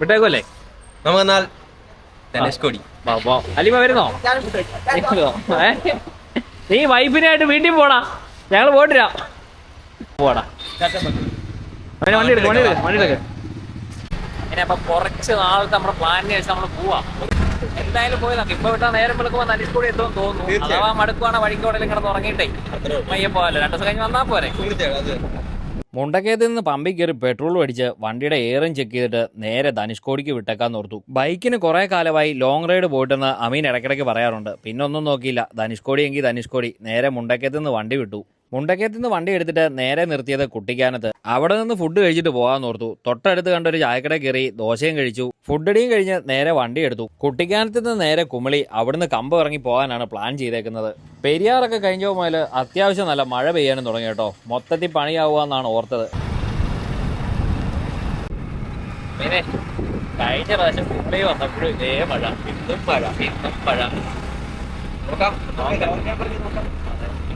വിട്ടേക്കുമല്ലേ നമുക്കെന്നാൽ എന്നാൽ കൊടി. വാ. അലിമ വരുന്നോ? നീ വൈഫിനായിട്ട് വീട്ടിൽ പോടാ. ഞങ്ങൾ പോയിട്ടില്ല. പോടാ. അവനെ വണ്ടി എടുക്കും വണ്ടി എടുക്കും വണ്ടി എടുക്കും. ഇനി അപ്പൊ കുറച്ച് നാളത്തെ നമ്മുടെ പ്ലാനിന് ശേഷം നമ്മൾ പോവാം. എന്തായാലും പോയി നോക്കാം ഇപ്പൊ വിട്ടാ നേരം വിളിക്കുമ്പോൾ കൂടി എത്തുമെന്ന് തോന്നുന്നു. അഥവാ മടുക്കുവാണ് വഴിക്കോടെല്ലാം കിടന്ന് ഉറങ്ങിയിട്ടേ. മയ്യ പോകാല്ലോ രണ്ടു ദിവസം കഴിഞ്ഞ് വന്നാ പോരെ. മുണ്ടക്കയത്ത് നിന്ന് പമ്പിൽ കയറി പെട്രോൾ അടിച്ച് വണ്ടിയുടെ എയറും ചെക്ക് ചെയ്തിട്ട് നേരെ ധനുഷ്കോടിക്ക് വിട്ടേക്കാൻ ഓർത്തു. ബൈക്കിന് കുറേ കാലമായി ലോങ് റൈഡ് പോയിട്ടെന്ന് അമീൻ ഇടയ്ക്കിടയ്ക്ക് പറയാറുണ്ട്. പിന്നൊന്നും നോക്കിയില്ല. ധനുഷ്കോടി എങ്കിൽ ധനുഷ്കോടി. നേരെ മുണ്ടക്കയത്ത് നിന്ന് വണ്ടി വിട്ടു. മുണ്ടക്കയത്ത് നിന്ന് വണ്ടി എടുത്തിട്ട് നേരെ നിർത്തിയത് കുട്ടിക്കാനത്ത്. അവിടെ നിന്ന് ഫുഡ് കഴിച്ചിട്ട് പോകാൻ ഓർത്തു. തൊട്ടടുത്ത് കണ്ട ഒരു ചായക്കട കയറി ദോശയും കഴിച്ചു. ഫുഡടിയും കഴിഞ്ഞ് നേരെ വണ്ടി എടുത്തു. കുട്ടിക്കാനത്ത് നിന്ന് നേരെ കുമളി അവിടുന്ന് കമ്പ് ഇറങ്ങി പോകാനാണ് പ്ലാൻ ചെയ്തേക്കുന്നത്. പെരിയാറൊക്കെ കഴിഞ്ഞ മുതൽ അത്യാവശ്യം നല്ല മഴ പെയ്യാനും തുടങ്ങി കേട്ടോ. മൊത്തത്തിൽ പണിയാവുക ഓർത്തത്. കഴിഞ്ഞ പ്രാവശ്യം മുംബൈ വന്നപ്പോഴും ഇതേ മഴ. ഇന്നും മഴ ഇന്നും മഴ.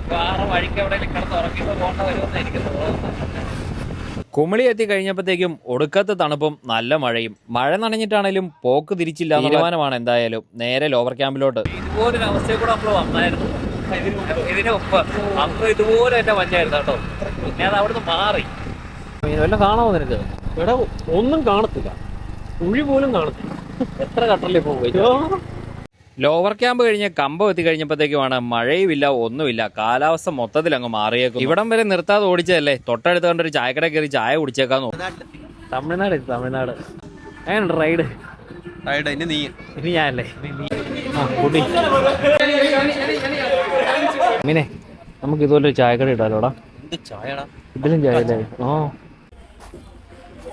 മിക്കവാറും വഴിക്ക് എവിടെയെങ്കിലും കിടന്ന് ഉറങ്ങിയിട്ട് പോകേണ്ട വരുമെന്ന് എനിക്ക് തോന്നുന്നത്. കുമളി എത്തി കഴിഞ്ഞപ്പോഴത്തേക്കും ഒടുക്കത്തെ തണുപ്പും നല്ല മഴയും. മഴ നനഞ്ഞിട്ടാണേലും പോക്ക് തിരിച്ചില്ല തീരുമാനമാണ് എന്തായാലും നേരെ ലോവർ ക്യാമ്പിലോട്ട് ഇതുപോലൊരു അവസ്ഥയിൽ കൂടെ നമ്മൾ വന്നായിരുന്നു. അന്ന് ഇതുപോലെ തന്നെ മഞ്ഞായിരുന്നു കേട്ടോ. പിന്നെ അത് അവിടുന്ന് മാറി. വല്ല കാണാമോ നിനക്ക്? ഒന്നും കാണത്തില്ല. കുഴി പോലും കാണത്തില്ല. എത്ര കട്ടറിൽ പോകും ലോവർ ക്യാമ്പ് കഴിഞ്ഞ് കമ്പം എത്തി കഴിഞ്ഞപ്പോഴത്തേക്കുമാണ് മഴയുമില്ല ഒന്നുമില്ല. കാലാവസ്ഥ മൊത്തത്തിൽ അങ്ങ് മാറിയേക്കും ഇവിടം വരെ നിർത്താതെ ഓടിച്ചതല്ലേ? തൊട്ടടുത്ത് കണ്ടൊരു ചായക്കട കയറി ചായ കുടിച്ചേക്കാന്ന് തമിഴ്നാട് തമിഴ്നാട്. റൈഡ്. റൈഡ് ഇനി നീ. ഇനി ഞാനല്ലേ? ആ കുടി. മീനെ നമുക്ക് ഇതുപോലെ ഒരു ചായക്കട ഇടാലോടാ. ചായടാ? ഇതിലും ചായ അല്ലേ ഓ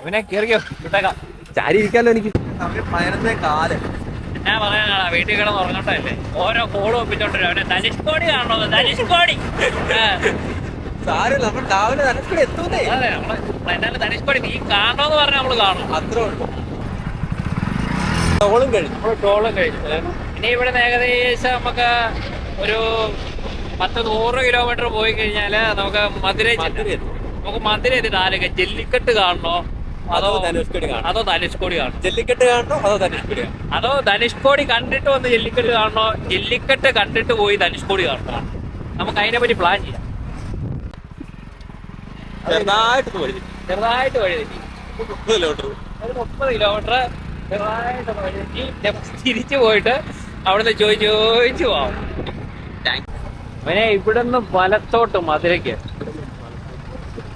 ഇവനെ കയറിയോ ചാരി ഇരിക്കാലോ എനിക്ക്. പതിനൊന്നേ കാൽ. ഞാൻ പറയാനാണ് വീട്ടിൽ കിടന്ന് ഉറങ്ങട്ടല്ലേ ഓരോ കോളും ഒപ്പിച്ചോണ്ടിരും അവനെ ധനുഷ്കോടി കാണണോ ധനുഷ്കോടി കോടി. സാരമില്ല നമ്മൾ രാവിലെ ധനുഷ്കോടി എത്തൂന്നേ. അതെ നമ്മൾ എന്നാലും ധനുഷ്കോടി നീ കാണണോന്ന് പറഞ്ഞാൽ നമ്മൾ കാണും. അത്രേ ഉള്ളൂ. ടോളും കഴിഞ്ഞു. നമ്മൾ ടോളും കഴിഞ്ഞു. ഇനി ഇവിടെ ഏകദേശം നമുക്ക് ഒരു പത്ത് നൂറ് കിലോമീറ്റർ പോയി കഴിഞ്ഞാൽ നമുക്ക് മധുര എത്തും. നമുക്ക് മധുര എത്തിയിട്ട് ആലോചിക്കാം ജെല്ലിക്കെട്ട് കാണണോ? അതോ ധനുഷ്കോടി കാണണം അതോ ധനുഷ്കോടി കാണണോ ജെല്ലിക്കെട്ട് കാണണോ അതോ ധനുഷ്കോടി കാണണം അതോ ധനുഷ്കോടി കണ്ടിട്ട് വന്ന് ജെല്ലിക്കെട്ട് കാണണോ ജെല്ലിക്കെട്ട് കണ്ടിട്ട് പോയി ധനുഷ്കോടി കാണണോ നമുക്ക് അതിനെ പറ്റി പ്ലാൻ ചെയ്യാം. ചെറുതായിട്ട് പോയി ചെറുതായിട്ട് വഴി തെറ്റി. മുപ്പത് കിലോമീറ്റർ ഒരു മുപ്പത് കിലോമീറ്റർ ചെറുതായിട്ട് വഴി തെറ്റി. തിരിച്ചു പോയിട്ട് അവിടുന്ന് ചോദിച്ചു ചോദിച്ചു പോവാം. അവനെ ഇവിടുന്ന് വലത്തോട്ട് മധുരയ്ക്ക്.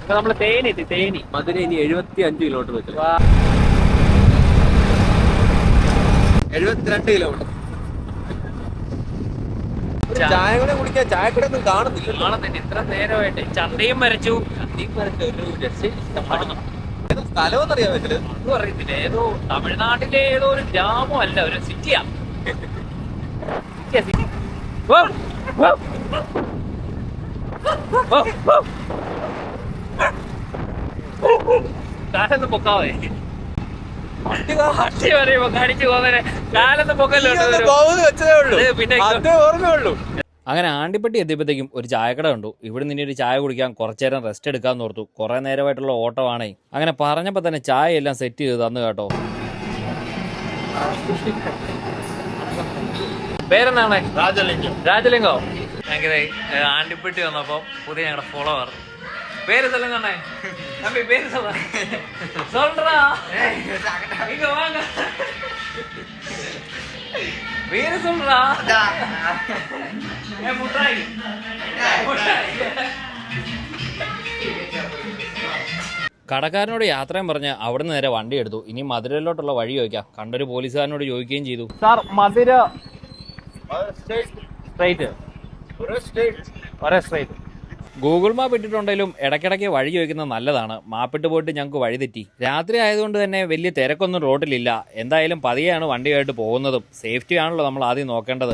ഇപ്പൊ നമ്മൾ തേനി എത്തി തേനി. മധുര ഇനി എഴുപത്തി അഞ്ച് കിലോമീറ്റർ വാ. എഴുപത്തിരണ്ട് കിലോമീറ്റർ. ഒരു ചായ കൂടെ കുടിക്കാൻ ചായക്കട ഒന്നും കാണുന്നില്ല കാണുന്നില്ല. ഇത്ര നേരമായിട്ട്. ചന്തയും വരച്ചു. ഒരു രക്ഷയില്ല ഏതോ സ്ഥലമെന്നറിയാൻ പറ്റില്ല അതും അറിയത്തില്ല. ഏതോ തമിഴ്നാട്ടിലെ ഏതോ ഒരു ഗ്രാമം അല്ല ഒരു സിറ്റിയാ. സിറ്റിയാ city. Wow, wow. Wow, wow. കാലൊന്ന് പൊക്കാവേ. അങ്ങനെ ആണ്ടിപ്പട്ടി എത്തിയപ്പോഴത്തേക്കും ഒരു ചായക്കട കണ്ടു. ഇവിടെ നിന്ന് ഒരു ചായ കുടിക്കാൻ കുറച്ചു നേരം റെസ്റ്റ് എടുക്കാൻ ഓർത്തു. കുറേ നേരമായിട്ടുള്ള ഓട്ടമാണേ. അങ്ങനെ പറഞ്ഞപ്പോൾ തന്നെ ചായ എല്ലാം സെറ്റ് ചെയ്ത് തന്നു കേട്ടോ. പേരെന്താണേ രാജലിംഗം. രാജലിംഗോ? ഞങ്ങൾ ആണ്ടിപ്പട്ടി വന്നപ്പോൾ പുതിയ ഞങ്ങളുടെ ഫോളോവർ പേര് സ്ഥലം தம்பி பேரு சொல்ல சொல்றா இங்க வாங்க பேரு சொல்றா ஏ முட்டாய் முட்டாய் കടക്കാരനോട് യാത്രയും പറഞ്ഞ് അവിടുന്ന് നേരെ വണ്ടി എടുത്തു ഇനി മധുരയിലോട്ടുള്ള വഴി ചോദിക്കാം കണ്ടൊരു പോലീസുകാരനോട് ചോദിക്കുകയും ചെയ്തു സാർ മധുര സ്ട്രൈറ്റ് ഒരേ സ്ട്രൈറ്റ് ഗൂഗിൾ മാപ്പ് ഇട്ടിട്ടുണ്ടെങ്കിലും ഇടയ്ക്കിടയ്ക്ക് വഴി ചോദിക്കുന്നത് നല്ലതാണ്. മാപ്പിട്ട് പോയിട്ട് ഞങ്ങൾക്ക് വഴി തെറ്റി. രാത്രി ആയതുകൊണ്ട് തന്നെ വലിയ തിരക്കൊന്നും റോഡിലില്ല എന്തായാലും പതിയാണ് വണ്ടിയായിട്ട് പോകുന്നതും. സേഫ്റ്റി ആണല്ലോ നമ്മൾ ആദ്യം നോക്കേണ്ടത്.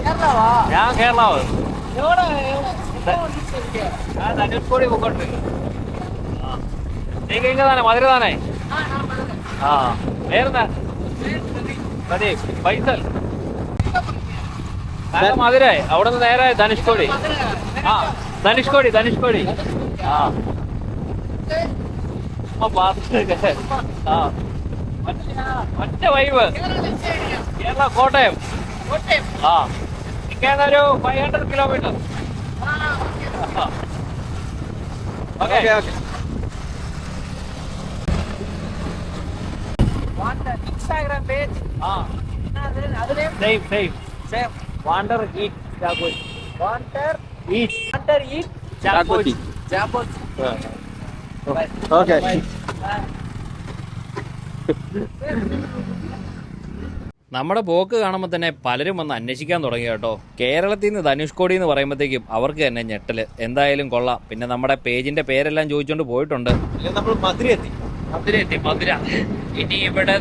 ഞാൻ അവിടെ നിന്ന് നേരെ ധനുഷ്കോടി. ആ. ധനുഷ്കോടി ധനുഷ്കോടി ആ. ആ, ഒറ്റ വൈവ് കേരള കോട്ടയം. ആ. ഇങ്ങനെ ഒരു five hundred kilometre okay. Instagram page. ആ. Same same same wander eat Chakochi നമ്മുടെ പോക്ക് കാണുമ്പോൾ തന്നെ പലരും വന്ന് അന്വേഷിക്കാൻ തുടങ്ങി കേട്ടോ. കേരളത്തിൽ നിന്ന് ധനുഷ്കോടി എന്ന് പറയുമ്പോഴത്തേക്കും അവർക്ക് തന്നെ ഞെട്ടൽ. എന്തായാലും കൊള്ളാം. പിന്നെ നമ്മുടെ പേജിന്റെ പേരെല്ലാം ചോദിച്ചുകൊണ്ട് പോയിട്ടുണ്ട്. നമ്മൾ മധുര എത്തി. മധുര എത്തി മധുര. ഇനി ഇവിടെ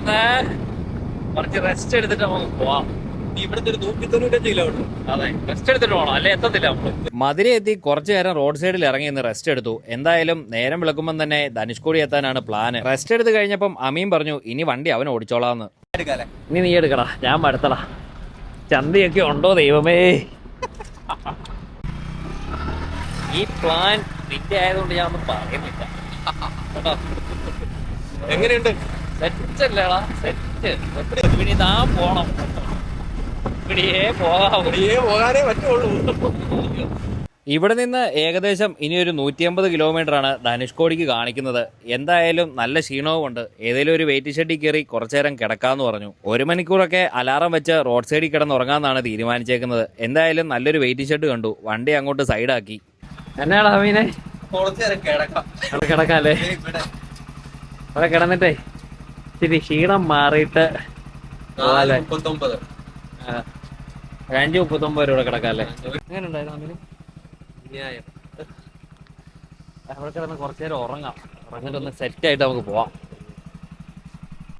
കുറച്ച് റെസ്റ്റ് എടുത്തിട്ട് നമുക്ക് പോവാം. മധുര എത്തി കുറച്ചു നേരം റോഡ് സൈഡിൽ ഇറങ്ങി നിന്ന് റെസ്റ്റ് എടുത്തു. എന്തായാലും നേരം വിളക്കുമ്പോൾ തന്നെ ധനുഷ്കോടി എത്താനാണ് പ്ലാൻ റെസ്റ്റ് എടുത്ത് കഴിഞ്ഞപ്പം അമീൻ പറഞ്ഞു ഇനി വണ്ടി അവൻ ഓടിച്ചോളാന്ന്. ഇനി നീ എടുക്കടാ. ഞാൻ മടുത്തടാ. ചന്തയൊക്കെ ഉണ്ടോ ദൈവമേ? ഈ പ്ലാൻ നിന്റെ ആയതുകൊണ്ട് ഞാൻ ഒന്നും പറയുന്നില്ല. എങ്ങനെയുണ്ട്? സെറ്റ് അല്ലേടാ? സെറ്റ് ഇനി താൻ പോണം. ഇവിടെയേ പോകാവൂ. ഇവിടെയേ പോകാനേ പറ്റുള്ളൂ. ഇവിടെ നിന്ന് ഏകദേശം ഇനി ഒരു നൂറ്റി അമ്പത് കിലോമീറ്റർ ആണ് ധനുഷ്കോടിക്ക് കാണിക്കുന്നത്. എന്തായാലും നല്ല ക്ഷീണവും ഉണ്ട് ഏതെങ്കിലും ഒരു വെയിറ്റ് ഷെഡിൽ കയറി കുറച്ചേരം കിടക്കാന്ന് പറഞ്ഞു. ഒരു മണിക്കൂറൊക്കെ അലാറം വെച്ച് റോഡ് സൈഡിൽ കിടന്നുറങ്ങാന്നാണ് തീരുമാനിച്ചേക്കുന്നത്. എന്തായാലും നല്ലൊരു വെയിറ്റ് ഷെഡ് കണ്ടു. വണ്ടി അങ്ങോട്ട് സൈഡാക്കി. എന്നാടാ മീനെ? കുറച്ചു നേരം കിടക്കാം. അവിടെ കിടക്കാല്ലേ? ഇവിടെ. അവിടെ കിടന്നിട്ടേ. ശരി ക്ഷീണം മാറിയിട്ട് മുപ്പത്തൊമ്പത്. അഞ്ച് മുപ്പത്തൊമ്പത് രൂപ കിടക്കാല്ലേ? എങ്ങനെ ഉണ്ടായിരുന്നു ന്യായം അവിടെ കിടന്ന് കുറച്ചു നേരം ഉറങ്ങാം. ഉറങ്ങിട്ട് ഒന്ന് സെറ്റ് ആയിട്ട് നമുക്ക് പോവാം.